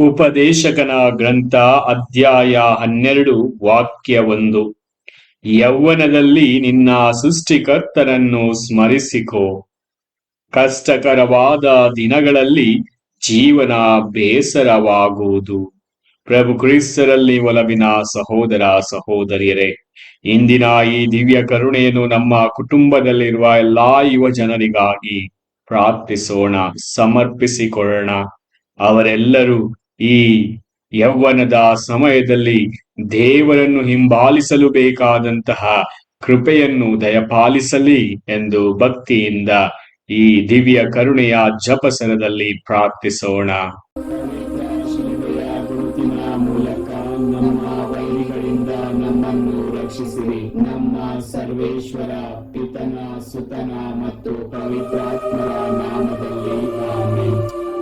ಉಪದೇಶಕನ ಗ್ರಂಥ ಅಧ್ಯಾಯ ಹನ್ನೆರಡು, ವಾಕ್ಯ ಒಂದು. ಯೌವನದಲ್ಲಿ ನಿನ್ನ ಸೃಷ್ಟಿಕರ್ತನನ್ನು ಸ್ಮರಿಸಿಕೋ. ಕಷ್ಟಕರವಾದ ದಿನಗಳಲ್ಲಿ ಜೀವನ ಬೇಸರವಾಗುವುದು. ಪ್ರಭು ಕ್ರಿಸ್ತರಲ್ಲಿ ಒಲವಿನ ಸಹೋದರ ಸಹೋದರಿಯರೇ, ಇಂದಿನ ಈ ದಿವ್ಯ ಕರುಣೆಯನ್ನು ನಮ್ಮ ಕುಟುಂಬದಲ್ಲಿರುವ ಎಲ್ಲಾ ಯುವ ಜನರಿಗಾಗಿ ಪ್ರಾರ್ಥಿಸೋಣ, ಸಮರ್ಪಿಸಿಕೊಳ್ಳೋಣ. ಅವರೆಲ್ಲರೂ ಈ ಯೌವನದ ಸಮಯದಲ್ಲಿ ದೇವರನ್ನು ಹಿಂಬಾಲಿಸಲು ಬೇಕಾದಂತಹ ಕೃಪೆಯನ್ನು ದಯಪಾಲಿಸಲಿ ಎಂದು ಭಕ್ತಿಯಿಂದ ಈ ದಿವ್ಯ ಕರುಣೆಯ ಜಪಸರದಲ್ಲಿ ಪ್ರಾರ್ಥಿಸೋಣ. ನಮ್ಮ ಸರ್ವೇಶ್ವರ ಪಿತನ ಸುತನ ಮತ್ತು ಪವಿತ್ರಾತ್ಮರ ನಾಮದಲ್ಲಿ ಆಮೆನ್.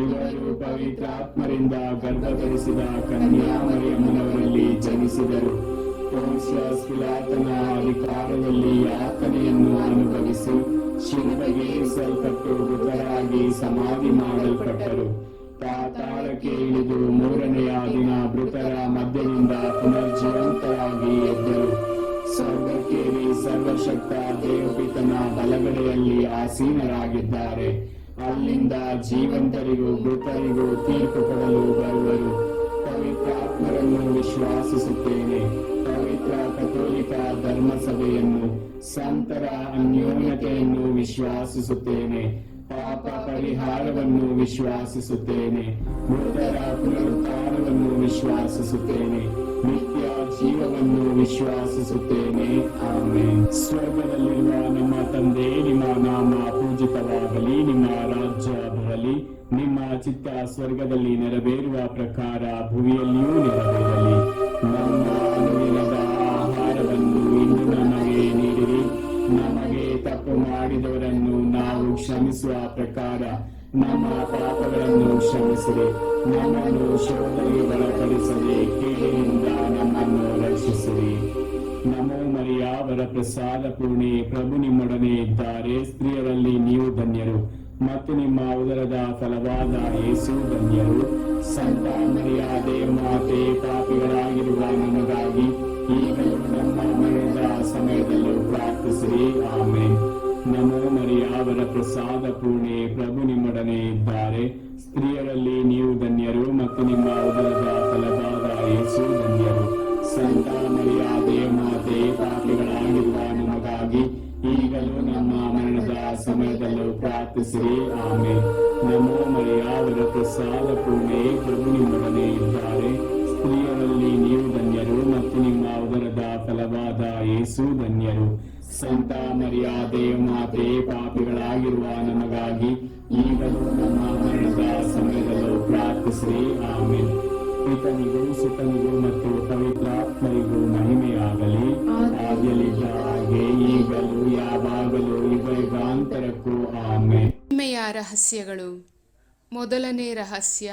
ಇವರು ಪವಿತ್ರಾತ್ಮರಿಂದ ಗರ್ಭಧರಿಸಿದ ಕನ್ಯಾಮರಿಯಮ್ಮನವರಲ್ಲಿ ಜನಿಸಿದರು. ಪಿಲಾತನ ಅಧಿಕಾರದಲ್ಲಿ ಯಾತನೆಯನ್ನು ಅನುಭವಿಸಿ ಶಿಲುಬೆಗೆ ಸಲ್ಪಟ್ಟು ಮೃತರಾಗಿ ಸಮಾಧಿ ಮಾಡಲ್ಪಟ್ಟರು. ಪಾತಾಳಕ್ಕೆ ಇಳಿದು ಮೂರನೆಯ ದಿನ ಮೃತರ ಮಧ್ಯದಿಂದ ಪುನರ್ಜೀವಂತರಾಗಿ ಎದ್ದರು. ಸ್ವರ್ಗಕ್ಕೇರಿ ಸರ್ವಶಕ್ತ ದೇವಪಿತನ ಬಲಗಡೆಯಲ್ಲಿ ಆಸೀನರಾಗಿದ್ದಾರೆ. ಅಲ್ಲಿಂದ ಜೀವಂತರಿಗೂ, ಮೃತರಿಗೂ ತೀರ್ಪು ಕೊಡಲು ಬರುವರು. ಪವಿತ್ರಾತ್ಮರನ್ನು ವಿಶ್ವಾಸಿಸುತ್ತೇನೆ. ಪವಿತ್ರ ಕಥೋಲಿಕ ಧರ್ಮಸಭೆಯನ್ನು, ಸಂತರ ಅನ್ಯೋನ್ಯತೆಯನ್ನು ವಿಶ್ವಾಸಿಸುತ್ತೇನೆ. ಪಾಪ ಪರಿಹಾರವನ್ನು ವಿಶ್ವಾಸಿಸುತ್ತೇನೆ. ಮೃತರ ಪುನರುತ್ಥಾನವನ್ನು ವಿಶ್ವಾಸಿಸುತ್ತೇನೆ. ನಿತ್ಯ ಜೀವವನ್ನು ವಿಶ್ವಾಸಿಸುತ್ತೇನೆ. ಆಮೇನ್. ಚಿತ್ತ ಸ್ವರ್ಗದಲ್ಲಿ ನೆರವೇರುವ ಪ್ರಕಾರ ಭುವಿಯಲ್ಲಿಯೂ ನೆರವೇರಲಿ. ನಮ್ಮ ಅನುದಿನದ ಆಹಾರವನ್ನು ಇಂದು ನಮಗೆ ನೀಡಿರಿ. ನಮಗೆ ತಪ್ಪು ಮಾಡಿದವರನ್ನು ನಾವು ಕ್ಷಮಿಸುವ ಪ್ರಕಾರ ನಮ್ಮ ಪಾಪಗಳನ್ನು ಕ್ಷಮಿಸಿರಿ. ನಮ್ಮನ್ನು ಶೋಧನೆ ಒಳಪಡಿಸದೆ ಕೇಳಿಯಿಂದ ನಮ್ಮನ್ನು ರಕ್ಷಿಸಿರಿ. ನಮೋ ಮರಿಯ ಅವರ ಪ್ರಸಾದ ಪೂರ್ಣಿ, ಪ್ರಭು ನಿಮ್ಮೊಡನೆ ಇದ್ದಾರೆ. ಸ್ತ್ರೀಯರಲ್ಲಿ ನೀವು ಧನ್ಯರು. ಮತ್ತು ನಿಮ್ಮ ಉದರದ ಫಲವಾದ ಯೇಸು ಧನ್ಯರು. ಸಂತ ಮರ್ಯಾದೆ ಮಾತೆ, ಪಾಪಿಗಳಾಗಿರುವ ನಮಗಾಗಿ ಈಗ ನಮ್ಮ ಮರಣದ ಸಮಯದಲ್ಲೂ ಪ್ರಾರ್ಥಿಸಿರಿ. ಆಮೇಲೆ ನಮೋ ಮರಿಯಾವರ ಪ್ರಸಾದ ಪೂರ್ಣೆ. ಫಲವಾದ ಯೇಸು ಧನ್ಯರು ಸಂತ ಮರ್ಯಾದೆ ಮಾತೆ, ಪಾಪಿಗಳಾಗಿರುವ ನಮಗಾಗಿ ಈಗಲೂ ನಮ್ಮ ಮರಣದ ಸಮಯದಲ್ಲೂ ಪ್ರಾರ್ಥಿಸಿರಿ. ಆಮೇಲೆ ಪಿತನಿಗೂ ಸುತನಿಗೂ ಮತ್ತು ಪವಿತ್ರಾತ್ಮರಿಗೂ ಮಹಿಮೆಯಾಗಲಿ. ಆಗಲಿದ್ದ ಹಾಗೆ ಈಗಲೂ ಯಾವಾಗಲೂ ಯುಗ ಆಮೆ ಮಹಿಮೆಯ ರಹಸ್ಯಗಳು. ಮೊದಲನೇ ರಹಸ್ಯ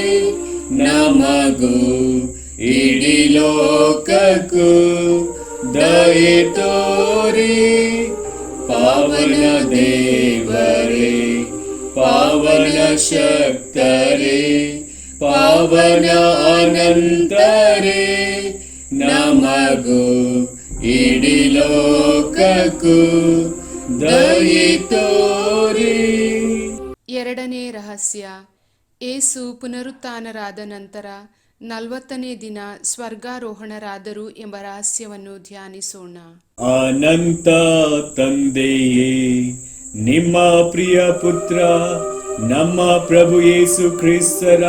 ನಮಗೂ ಇಡೀ ಲೋಕಕ್ಕೂ ದಯೆ ತೋರಿ. ಪಾವನ ದೇವರೇ, ಪಾವನ ಶಕ್ತರೇ, ಪಾವನ ಅನಂತರೇ, ನಮಗೂ ಇಡೀ ಲೋಕಕ್ಕೂ ದಯೆ ತೋರಿ. ಎರಡನೇ ರಹಸ್ಯ, ಏಸು ಪುನರುತ್ಥಾನರಾದ ನಂತರ ನಲವತ್ತನೇ ದಿನ ಸ್ವರ್ಗಾರೋಹಣರಾದರು ಎಂಬ ರಹಸ್ಯವನ್ನು ಧ್ಯಾನಿಸೋಣ. ಅನಂತ ತಂದೆಯೇ, ನಿಮ್ಮ ಪ್ರಿಯ ಪುತ್ರ, ನಮ್ಮ ಪ್ರಭು ಯೇಸು ಕ್ರಿಸ್ತರ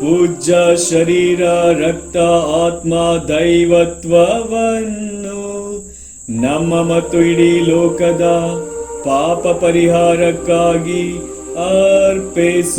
ಪೂಜ್ಯ ಶರೀರ, ರಕ್ತ, ಆತ್ಮ, ದೈವತ್ವವನ್ನು ನಮ್ಮ ಮತ್ತು ಇಡೀ ಲೋಕದ ಪಾಪ ಪರಿಹಾರಕ್ಕಾಗಿ ಅರ್ಪಿಸುತ್ತೇವೆ.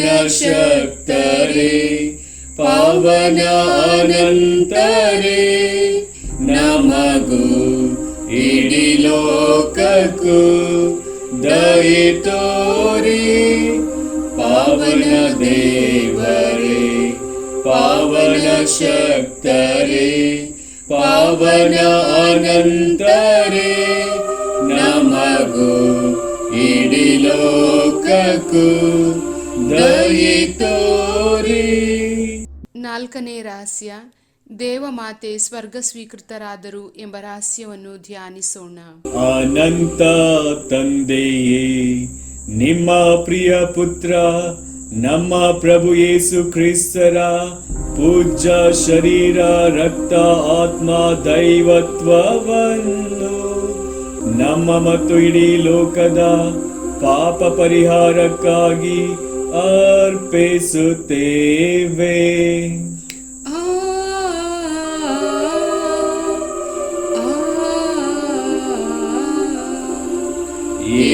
ज्ञानशक्तरे पवनानन्तरे नमगु इडि लोककु दये तोरे पावन देवरे पावन शक्तरे पावन अनन्तरे ನಾಲ್ಕನೇ ರಹಸ್ಯ ದೇವಮಾತೆ ಸ್ವರ್ಗ ಸ್ವೀಕೃತರಾದರು ಎಂಬ ರಹಸ್ಯವನ್ನು ಧ್ಯಾನಿಸೋಣ. ಅನಂತ ತಂದೆಯೇ, ನಿಮ್ಮ ಪ್ರಿಯ ಪುತ್ರ, ನಮ್ಮ ಪ್ರಭು ಯೇಸು ಕ್ರಿಸ್ತರ ಪೂಜ್ಯ ಶರೀರ, ರಕ್ತ, ಆತ್ಮ, ದೈವತ್ವವನ್ನು ನಮ್ಮ ಮತ್ತು ಇಡೀ ಲೋಕದ ಪಾಪ ಪರಿಹಾರಕ್ಕಾಗಿ ಅರ್ಪಿಸುತ್ತೇವೆ.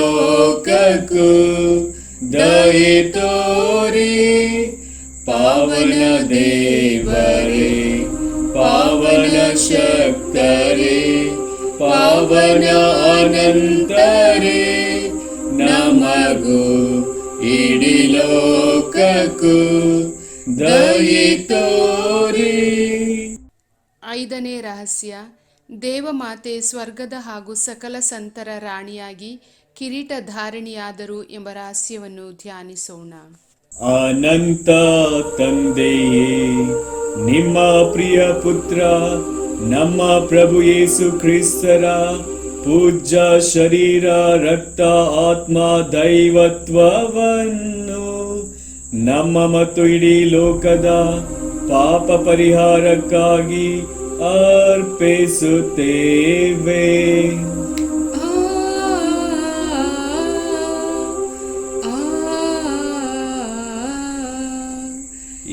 ಲೋಕಕ್ಕೂ ದಯೆ ತೋರಿ. ಪಾವನ ದೇವರೇ, ಪಾವನ ಶಕ್ತರೇ, ಪಾವನ ಅನಂತರೇ, ನಮಗೂ ಇಡೀ ಲೋಕಕ್ಕೂ ದಯೆ ತೋರಿ. ಐದನೇ ರಹಸ್ಯ, ದೇವಮಾತೆ ಸ್ವರ್ಗದ ಹಾಗೂ ಸಕಲ ಸಂತರ ರಾಣಿಯಾಗಿ ಕಿರೀಟ ಧಾರಿಣಿಯಾದರು ಎಂಬ ರಹಸ್ಯವನ್ನು ಧ್ಯಾನಿಸೋಣ. ಅನಂತ ತಂದೆಯೇ, ನಿಮ್ಮ ಪ್ರಿಯ ಪುತ್ರ, ನಮ್ಮ ಪ್ರಭು ಯೇಸು ಕ್ರಿಸ್ತರ ಪೂಜ್ಯ ಶರೀರ, ರಕ್ತ, ಆತ್ಮ, ದೈವತ್ವವನ್ನು ನಮ್ಮ ಮತ್ತು ಇಡೀ ಲೋಕದ ಪಾಪ ಪರಿಹಾರಕ್ಕಾಗಿ ಅರ್ಪಿಸುತ್ತೇವೆ.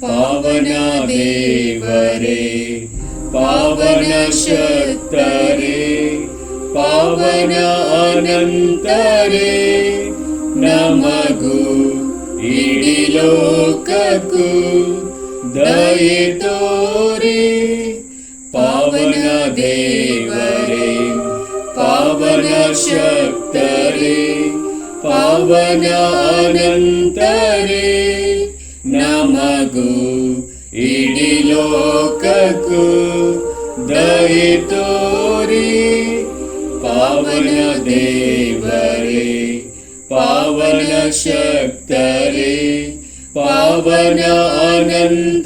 पावन्यारे पावन अनन्तरे नमगु मगु दयितोरे पावनदेवरे पावनशक्तरे पावन अनन्तरे లోకకు దయతోరి పావన దేవరే పావన శక్తరే పావన అనంత